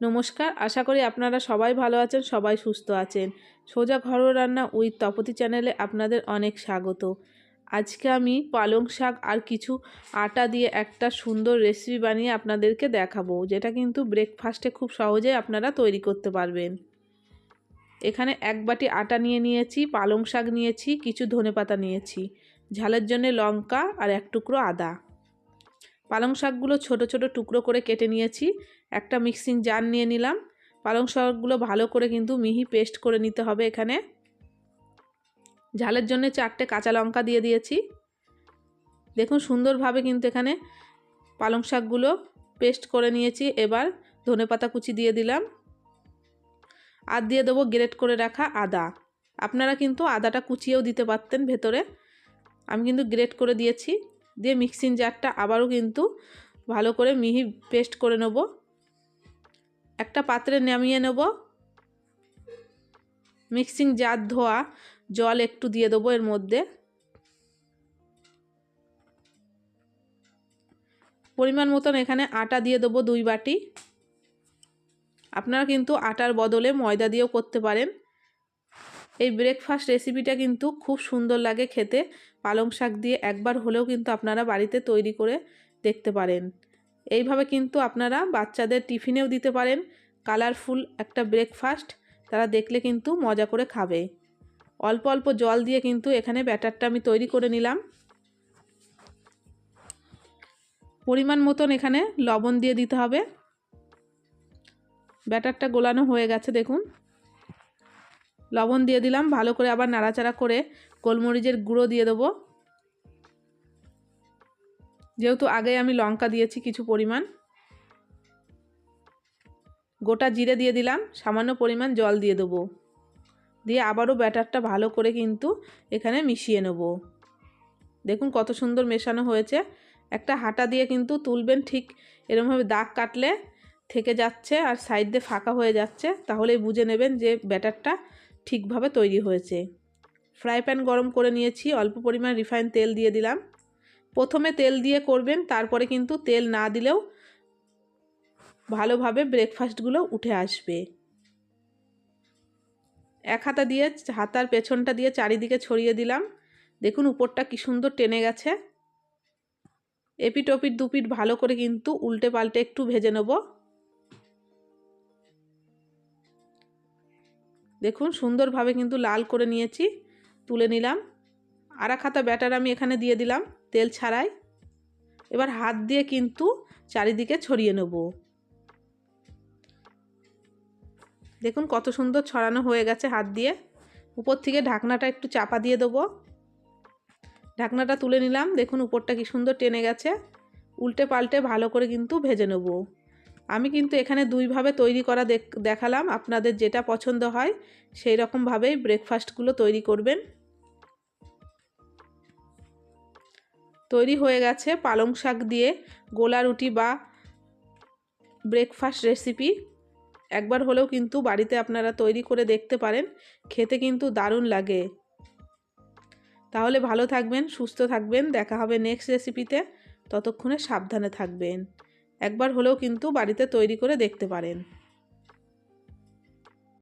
নমস্কার, আশা করি আপনারা সবাই ভালো আছেন, সবাই সুস্থ আছেন। সোজা ঘরোয়া রান্না উইথ তপতি চ্যানেলে আপনাদের অনেক স্বাগত। আজকে আমি পালং শাক আর কিছু আটা দিয়ে একটা সুন্দর রেসিপি বানিয়ে আপনাদেরকে দেখাবো, যেটা কিন্তু ব্রেকফাস্টে খুব সহজে আপনারা তৈরি করতে পারবেন। এখানে এক বাটি আটা নিয়ে নিয়েছি, পালং শাক নিয়েছি, কিছু ধনেপাতা নিয়েছি, ঝালের জন্য লঙ্কা আর এক টুকরো আদা। পালং শাকগুলো ছোট ছোট টুকরো করে কেটে নিয়েছি, একটা মিক্সিং জার নিয়ে নিলাম। পালং শাকগুলো ভালো করে কিন্তু মিহি পেস্ট করে নিতে হবে এখানে। ঝালের জন্য চারটে কাঁচা লঙ্কা দিয়ে দিয়েছি। দেখুন সুন্দরভাবে কিন্তু এখানে পালং শাকগুলো পেস্ট করে নিয়েছি। এবার ধনে পাতা কুচি দিয়ে দিলাম। আর দিয়ে দেবো গ্রেট করে রাখা আদা। আপনারা কিন্তু আদাটা কুচিয়েও দিতে পারতেন ভেতরে। আমি কিন্তু গ্রেট করে দিয়েছি। দিয়ে মিক্সিং জারটা আবারও কিন্তু ভালো করে মিহি পেস্ট করে নেব। একটা পাত্রে নামিয়ে নেব। মিক্সিং জার ধোয়া জল একটু দিয়ে দেবো এর মধ্যে। পরিমাণ মতন এখানে আটা দিয়ে দেবো দুই বাটি। আপনারা কিন্তু আটার বদলে ময়দা দিয়েও করতে পারেন। এই ব্রেকফাস্ট রেসিপিটা কিন্তু খুব সুন্দর লাগে খেতে। পালং শাক দিয়ে একবার হলেও কিন্তু আপনারা বাড়িতে তৈরি করে দেখতে পারেন। এইভাবে কিন্তু আপনারা বাচ্চাদের টিফিনেও দিতে পারেন। কালারফুল একটা ব্রেকফাস্ট তারা দেখলে কিন্তু মজা করে খাবে। অল্প অল্প জল দিয়ে কিন্তু এখানে ব্যাটারটা আমি তৈরি করে নিলাম। পরিমাণ মতন এখানে লবণ দিয়ে দিতে হবে। ব্যাটারটা গোলানো হয়ে গেছে, দেখুন। লবণ দিয়ে দিলাম, ভালো করে আবার নাড়াচাড়া করে গোলমরিচের গুঁড়ো দিয়ে দেবো। যেহেতু আগে আমি লঙ্কা দিয়েছি কিছু পরিমাণ, গোটা জিরে দিয়ে দিলাম, সামান্য পরিমাণ জল দিয়ে দেবো। দিয়ে আবারও ব্যাটারটা ভালো করে কিন্তু এখানে মিশিয়ে নেব। দেখুন কত সুন্দর মেশানো হয়েছে। একটা হাঁটা দিয়ে কিন্তু তুলবেন ঠিক এরমভাবে দাগ কাটলে থেকে যাচ্ছে আর সাইড দিয়ে ফাঁকা হয়ে যাচ্ছে, তাহলেই বুঝে নেবেন যে ব্যাটারটা ঠিকভাবে তৈরি হয়েছে। ফ্রাই প্যান গরম করে নিয়েছি, অল্প পরিমাণ রিফাইন তেল দিয়ে দিলাম। প্রথমে তেল দিয়ে করবেন, তারপরে কিন্তু তেল না দিলেও ভালোভাবে ব্রেকফাস্টগুলো উঠে আসবে। এক হাতা দিয়ে, হাতার পেছনটা দিয়ে চারিদিকে ছড়িয়ে দিলাম। দেখুন উপরটা কি সুন্দর টেনে গেছে। এপিট ওপিট দুপিট ভালো করে কিন্তু উল্টে পাল্টে একটু ভেজে নেব। দেখুন, সুন্দরভাবে কিন্তু লাল করে নিয়েছি, তুলে নিলাম। আর খাতা ব্যাটার আমি এখানে দিয়ে দিলাম, তেল ছাড়াই। এবার হাত দিয়ে কিন্তু চারিদিকে ছড়িয়ে নেব। দেখুন, কত সুন্দর ছড়ানো হয়ে গেছে হাত দিয়ে। উপর থেকে ঢাকনাটা একটু চাপা দিয়ে দেবো। ঢাকনাটা তুলে নিলাম, দেখুন উপরটা কি সুন্দর টেনে গেছে। উল্টে পাল্টে ভালো করে কিন্তু ভেজে নেব। আমি কিন্তু এখানে দুইভাবে তৈরি করা দেখালাম। আপনাদের যেটা পছন্দ হয়, সেই রকমভাবেই ব্রেকফাস্টগুলো তৈরি করবেন। তৈরি হয়ে গেছে পালং শাক দিয়ে গোলা রুটি বা ব্রেকফাস্ট রেসিপি একবার হলেও কিন্তু বাড়িতে আপনারা তৈরি করে দেখতে পারেন, খেতে কিন্তু দারুণ লাগে। তাহলে ভালো থাকবেন, সুস্থ থাকবেন, দেখা হবে নেক্সট রেসিপিতে ততক্ষণে সাবধানে থাকবেন। একবার হলেও কিন্তু বাড়িতে তৈরি করে দেখতে পারেন।